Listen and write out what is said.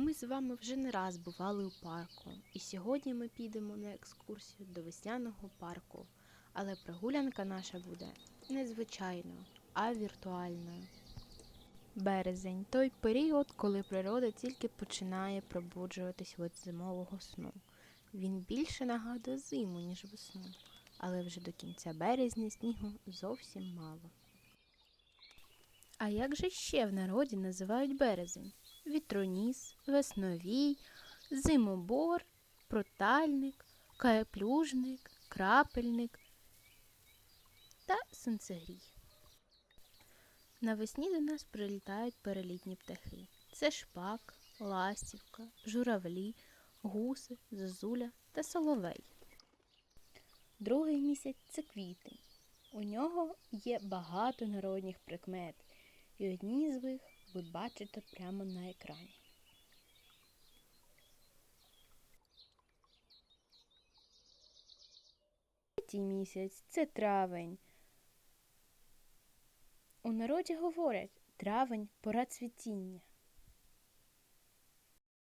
Ми з вами вже не раз бували у парку, і сьогодні ми підемо на екскурсію до весняного парку. Але прогулянка наша буде не звичайною, а віртуальною. Березень той період, коли природа тільки починає пробуджуватись від зимового сну. Він більше нагадує зиму, ніж весну, але вже до кінця березня снігу зовсім мало. А як же ще в народі називають березень? Вітроніс, весновій, зимобор, протальник, каплюжник, крапельник та сонцегрій. Навесні до нас прилітають перелітні птахи. Це шпак, ластівка, журавлі, гуси, зозуля та соловей. Другий місяць це квітень. У нього є багато народних прикмет, і одні з них ви бачите прямо на екрані. Третій місяць це травень. У народі говорять травень пора цвітіння.